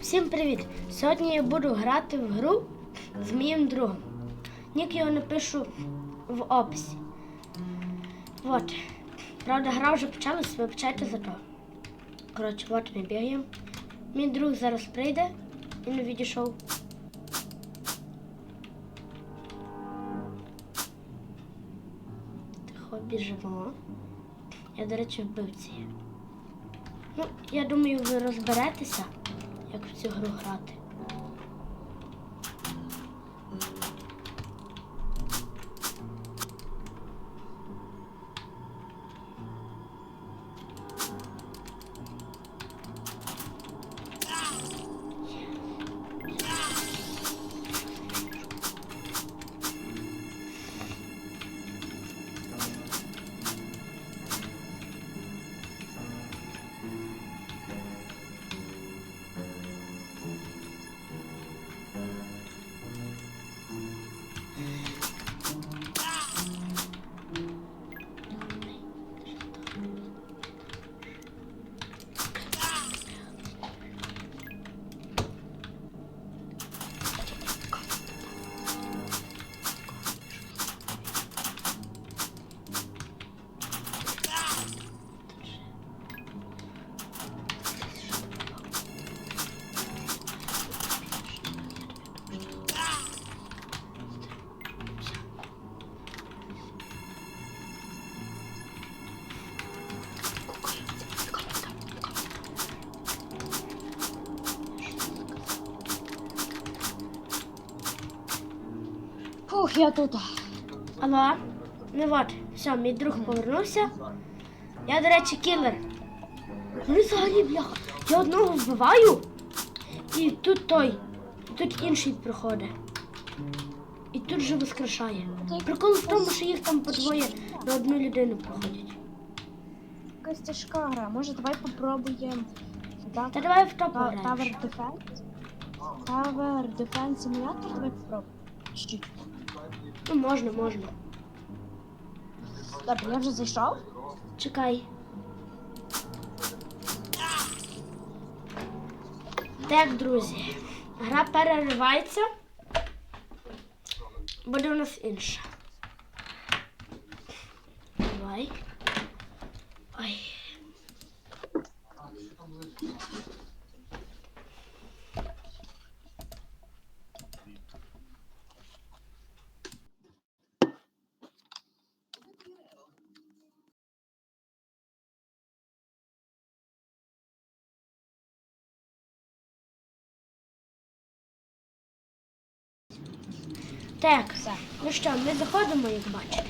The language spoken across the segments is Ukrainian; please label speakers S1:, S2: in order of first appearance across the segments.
S1: Всім привіт! Сьогодні я буду грати в гру з моїм другом. Нік його напишу в описі. От. Правда, гра вже почалась, вибачайте за то. Коротше, от ми бігаємо. Мій друг зараз прийде, він відійшов. Тихо біжимо. Я, до речі, вбивці. Ну, я думаю, ви розберетеся, як в цю гру грати.
S2: Я тут.
S1: Алло, ну от, все, мій друг повернувся. Я, до речі, кілер. Ну взагалі, бляха, я одного вбиваю, і тут той, і тут інший приходить. І тут же воскрешає. Прикол в тому, що їх там по двоє на одну людину проходять.
S2: Якась тяжка гра. Може, давай попробуємо.
S1: Та давай в топ пограєш.
S2: Tower Defense. Tower Defense Simulator, давай попробуємо. Чуть-чуть.
S1: Ну, можна, можна.
S2: Добре, я вже зайшов.
S1: Чекай. Так, друзі. Гра переривається. Буде у нас інша. Давай. Ой. Так,
S2: Все.
S1: ну що, ми заходимо, як бачите.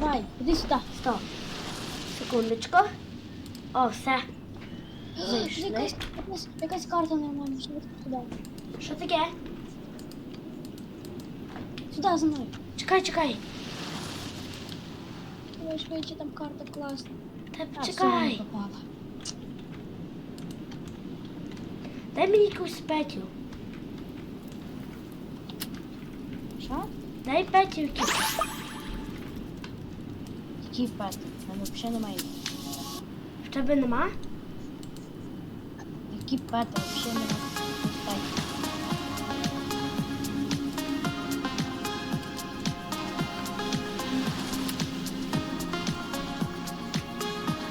S2: Давай, іди сюди.
S1: Стоп. Секундочку. О, все. Зайшли.
S2: Якась, якась, якась карта нормальна, що туди.
S1: Що таке?
S2: Сюди за мною.
S1: Чекай, чекай.
S2: Ой, швидше там карта класна.
S1: Та
S2: А,
S1: чекай. Дай мені якусь петю. Дай.
S2: Який пет? У мене взагалі немає.
S1: В тебе нема?
S2: Які пети? Взагалі немає.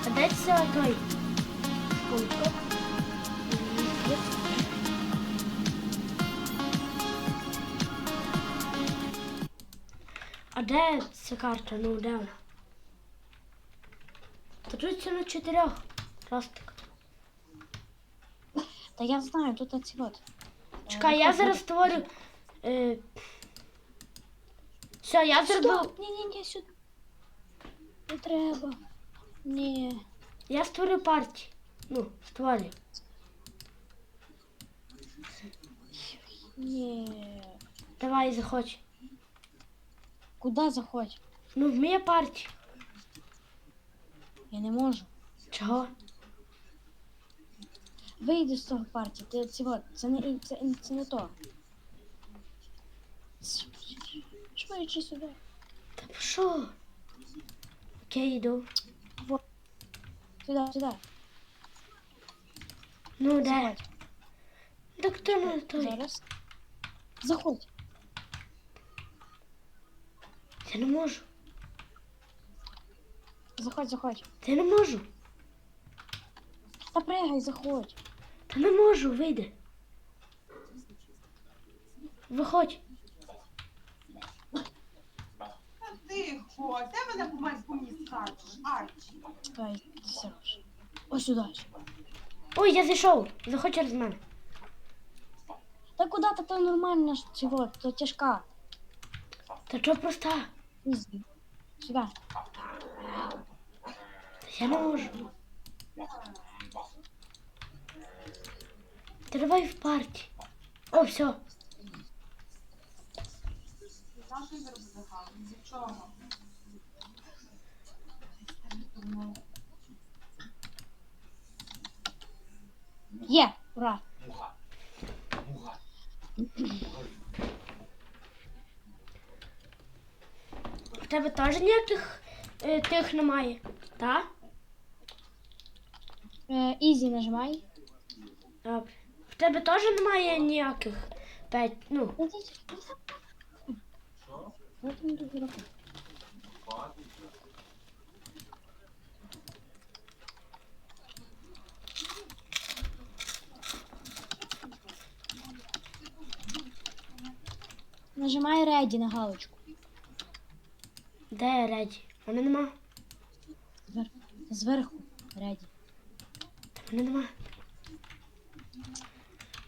S1: А дай це той. А де ця карта? Ну де? Та тут це на чотирьох. Ростик.
S2: Та я знаю, тут оці от.
S1: Чекай, я зараз створю. Е... Все, я зробив.
S2: Ні, ні, ні, сюди. Не треба. Ні.
S1: Я створю партію. Ну, створю.
S2: Ні.
S1: Давай заходь.
S2: Куди заходь?
S1: Ну, в моя партія.
S2: Я не можу.
S1: Чого?
S2: Вийди з того партії. Ти от, це не це, це не то. Швидше сюди.
S1: Та що? Окей, йду.
S2: Сюди, сюди.
S1: Ну?
S2: Заходь.
S1: Так то не той.
S2: Зараз. Заходь.
S1: Я не можу.
S2: Заходь, заходь.
S1: Я не можу.
S2: Та пригай, заходь.
S1: Та не можу, вийди. Виходь.
S3: Та тихо, де мене по майському скачеш? Арчі.
S2: Чекай, Серж. Ось сюди.
S1: Ой, я зайшов. Заходь через мене.
S2: Та куди то нормально ж цього, то тяжка.
S1: Та чого проста?
S2: Ізі. Сюди.
S1: Та я не можу. Ти давай в парті. О, все.
S2: Є, ура.
S1: В тебе теж ніяких е, тих немає. Та?
S2: Е, Ізі нажимай.
S1: Добре. В тебе теж немає ніяких п'ять. Ну.
S2: Нажимай Ready на галочку.
S1: Де реді? Мене нема.
S2: Звер... Зверху Ready.
S1: Мене нема.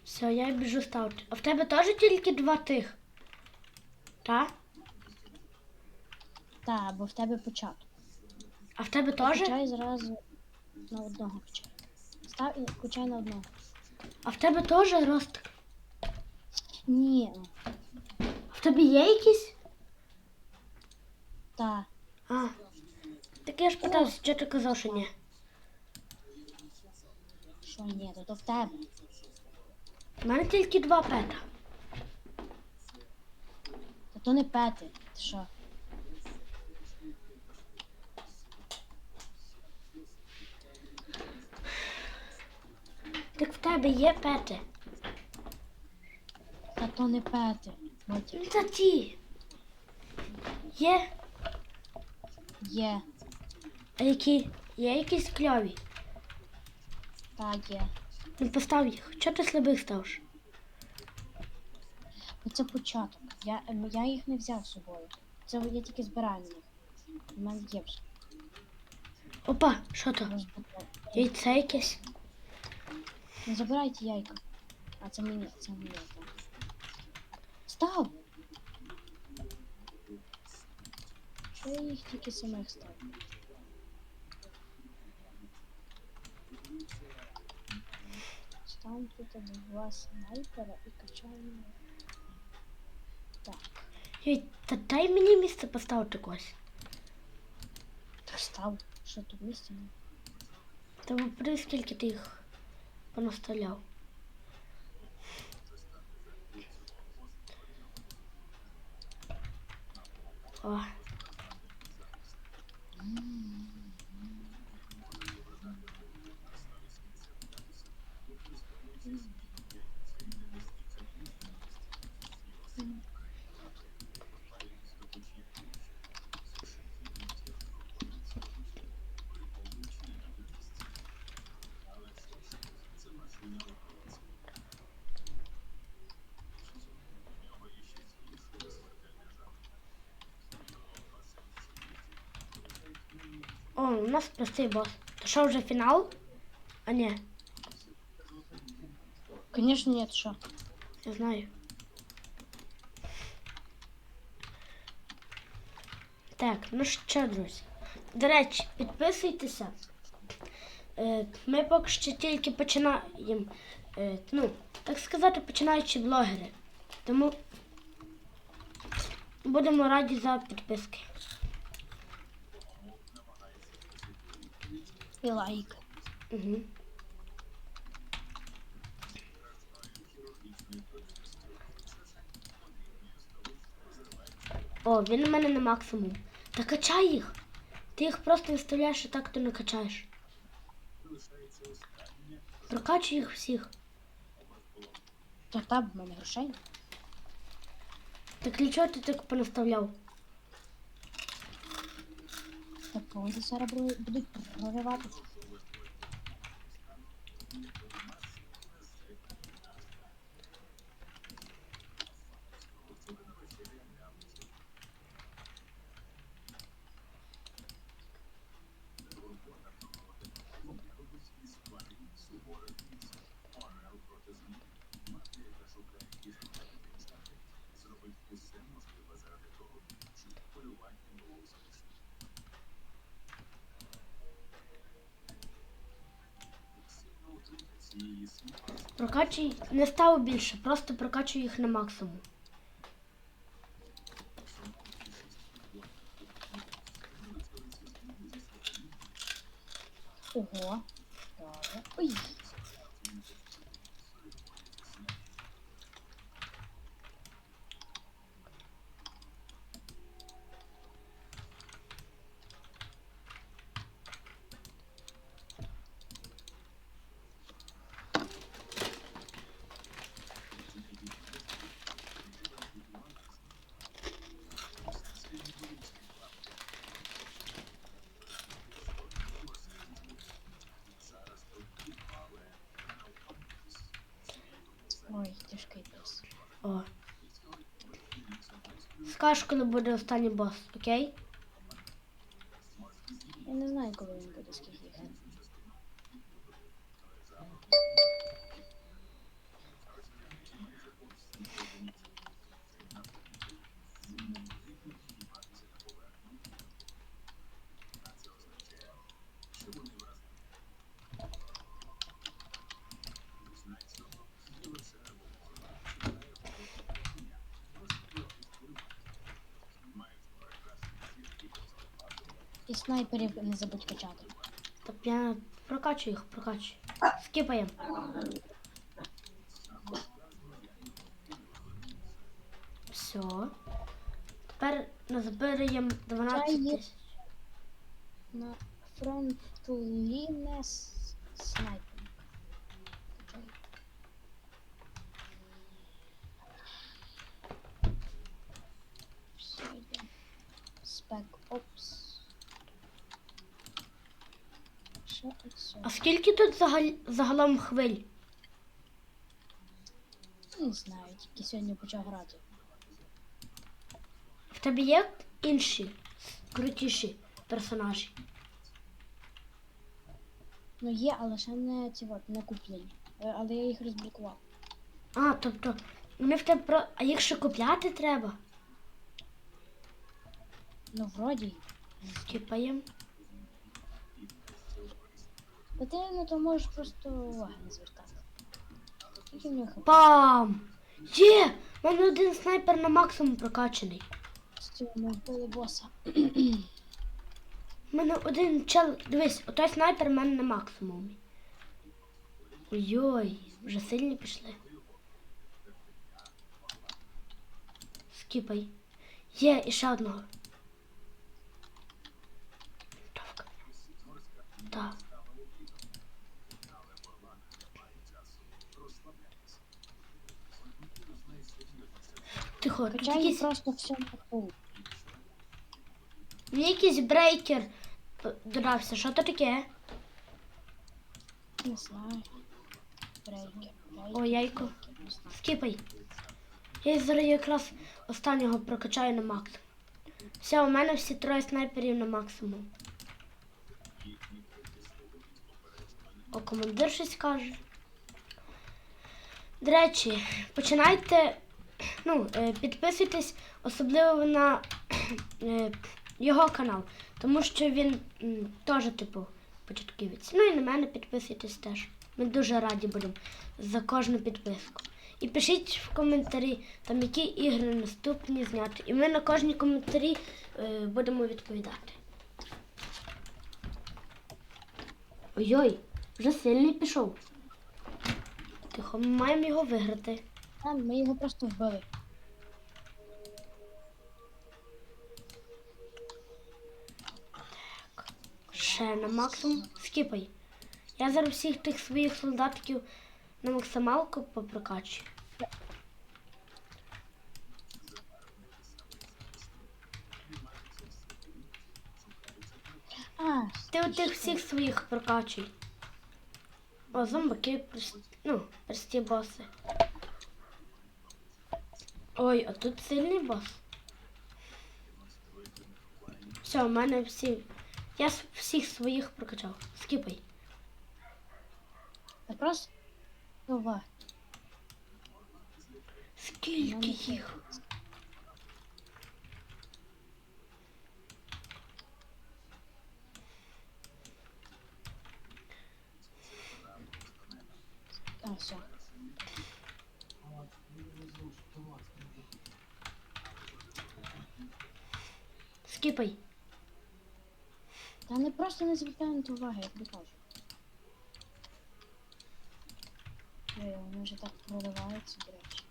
S1: Все, я біжу ставити. А в тебе теж тільки два тих? Та?
S2: Та, бо в тебе початок.
S1: А в тебе теж?
S2: Качай зразу на одного качай. Став і качай на одного.
S1: А в тебе теж ростик?
S2: Ні,
S1: А в тебе є якісь?
S2: Та.
S1: А. Так я ж питався, що ти казав, що ні.
S2: Що ні, то, в тебе.
S1: У мене тільки два пета.
S2: Та то не пети. Ти що?
S1: Так в тебе є пети.
S2: Та то не пети.
S1: Ну та ті. Є.
S2: Є.
S1: А які? Є якісь кльові.
S2: Та є.
S1: Ну постав їх. Чого ти слабих ставиш?
S2: Ну, Це початок. Я, я їх не взяв з собою. Це я тільки збираю них. У мене є вже.
S1: Опа, що то? Яйце якесь.
S2: Не забирайте яйка. А це мені, це мені. Став! Я їх тільки самих став? Ставимо тут два снайпера і качаємо. Так.
S1: Та дай мені місце поставити когось.
S2: Так став. Що тут місця? немає?
S1: Та попри скільки ти їх понаставляв. О. О, у нас простий босс. То що вже фінал? А ні,
S2: Конечно, нет, що?
S1: я знаю. Так, ну що, друзі. До речі, підписуйтеся. Е, Ми поки що тільки починаємо, е, ну, так сказати, починаючи блогери. Тому будемо раді за підписки.
S2: І лайк.
S1: Угу. О, він у мене на максимум. Та качай їх. Ти їх просто виставляєш і так ти не качаєш. Прокачуй їх всіх.
S2: Та там в мене грошей.
S1: Так для чого ти так понаставляв?
S2: Так вони зараз бу- будуть прориватися.
S1: Прокачуй, не стало більше, просто прокачуй їх на максимум.
S2: Ой, тяжкий.
S1: О. Скажеш, коли буде останній бос, окей?
S2: Я не знаю, коли він буде скільки їх. І не забудь качати.
S1: Так я прокачую їх, прокачую. Скипаємо. Все. Тепер назбираємо 12 тисяч.
S2: На фронту лінес снайпер. Окей. Все йде. Спек опс. Що це?
S1: А загаль... загалом хвиль?
S2: Не знаю, тільки сьогодні почав грати.
S1: В тебе є інші крутіші персонажі?
S2: Ну є, але ще не ці от, не куплені. Е, Але я їх розблокував.
S1: А, тобто, вони в тебе про. А їх ще купляти треба?
S2: Ну, вроді.
S1: Скіпаємо.
S2: Та ти ну то можеш просто уваги не звертати. Скільки в нього хп?
S1: Пам! Є! У мене один снайпер на максимум прокачаний.
S2: Цього ми вбили боса.
S1: У мене один чел. Дивись, отой снайпер в мене на максимумі. Ой-ой, вже сильні пішли. Скіпай. Є, і ще одного. Товка. Так. Тихо, тут
S2: Качай
S1: якийсь,
S2: просто все
S1: мені якийсь брейкер додався. Що то таке?
S2: Не знаю. Брейкер,
S1: О, яйко.
S2: не знаю.
S1: Скіпай. Я зараз якраз останнього прокачаю на максимум. Все, у мене всі троє снайперів на максимум. О, командир щось каже. До речі, починайте, ну, е, підписуйтесь особливо на е, його канал, тому що він теж, типу, початківець. Ну і на мене підписуйтесь теж. Ми дуже раді будемо за кожну підписку. І пишіть в коментарі, там які ігри наступні зняти. І ми на кожні коментарі е, будемо відповідати. Ой-ой, вже сильний пішов. Тихо, ми маємо його виграти.
S2: А, ми його просто вбили.
S1: Ще на максимум. Скіпай. Я зараз всіх тих своїх солдатиків на максималку попрокачую.
S2: А,
S1: Ти у тих всіх своїх прокачуй. О, зомбаки, ну, прості боси. Ой, а тут сильний бос. Все, у мене всі. Я всіх своїх прокачав. Скіпай.
S2: та просто давай.
S1: Скільки їх?
S2: А, все.
S1: Скіпай.
S2: Та не звертає на уваги, як би кажу. Ой, вони вже так проливаються, до речі.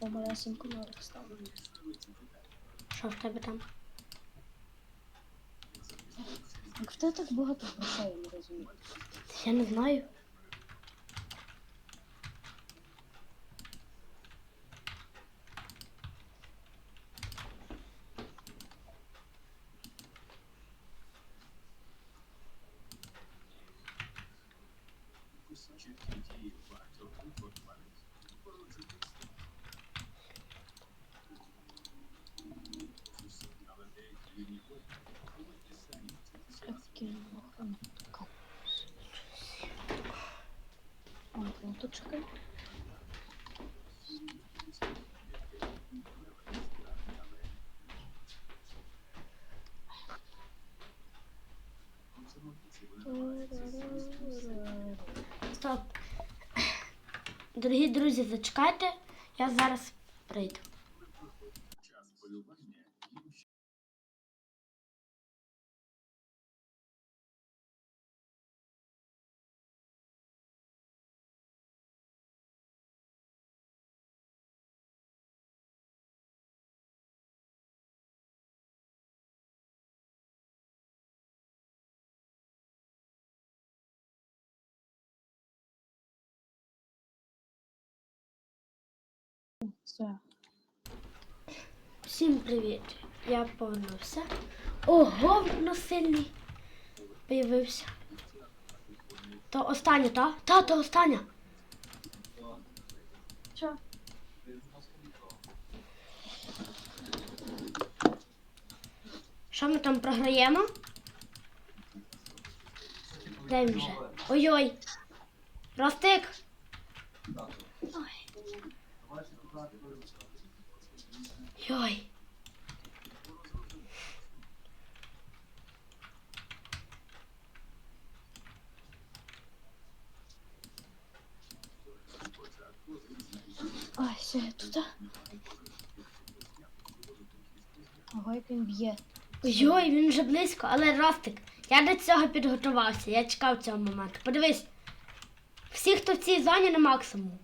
S2: Я малесеньку норик ставлю.
S1: Що в тебе там?
S2: Як в тебе так багато грошей, не розумію.
S1: Я не знаю.
S2: Окей, ну, така. О, платочка.
S1: Стоп. Дорогі друзі, зачекайте. Я зараз прийду.
S2: Все.
S1: Всім привіт! Я повернувся. Ого, воно сильний появився. То останнє, та? Та, то остання.
S2: Що?
S1: Що ми там програємо? Де він вже? Ой-ой. Ростик. Йой.
S2: Ой, все, я тут. Ого, як він б'є.
S1: Ой, він вже близько, але Ростик, я до цього підготувався, я чекав цього моменту. Подивись, всі, хто в цій зоні на максимум.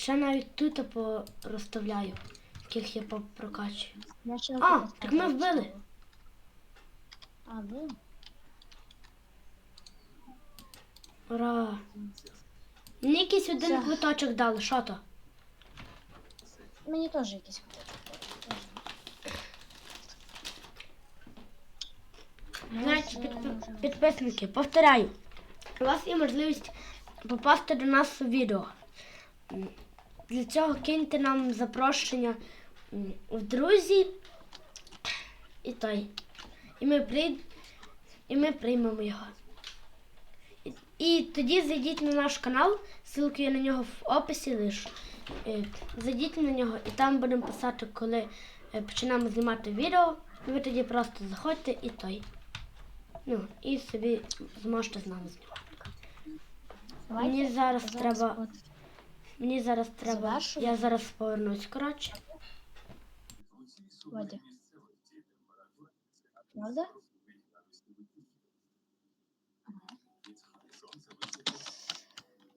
S1: Ще навіть тут порозставляю, яких я попрокачую.
S2: Я
S1: А, так ми вбили.
S2: А, ви?
S1: Ура! Мені якийсь один квиточок дали, що то?
S2: Мені теж якийсь куточок.
S1: Знаєте, підпи- підписники, повторяю, у вас є можливість попасти до нас у відео. Для цього киньте нам запрошення в друзі і той. І ми, прий... і ми приймемо його. І, і тоді зайдіть на наш канал, ссылку я на нього в описі лишу. Е, Зайдіть на нього і там будемо писати, коли е, почнемо знімати відео. І ви тоді просто заходьте і той. Ну, і собі зможете з нами знімати. Мені зараз
S2: зараз
S1: треба. Мені зараз треба.
S2: Завершуємо?
S1: Я зараз повернусь, коротше.
S2: Вадя. Правда? Ага.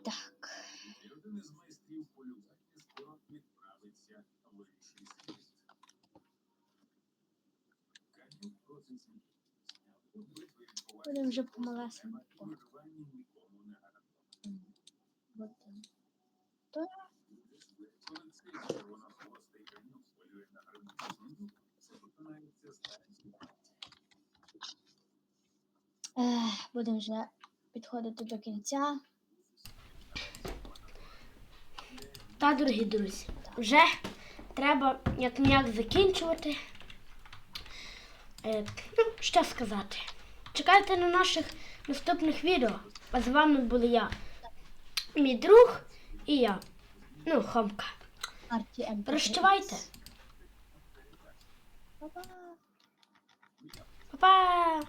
S2: Так. Будемо вже помалесенько. М, Будемо. То Ех, будемо вже підходити до кінця.
S1: Та, дорогі друзі, вже треба як ніяк закінчувати. Е, ну, що сказати. Чекайте на наших наступних відео. А з вами були я, мій друг і я. Ну, Хомка. Прощавайте.
S2: Па-па.
S1: Па-па!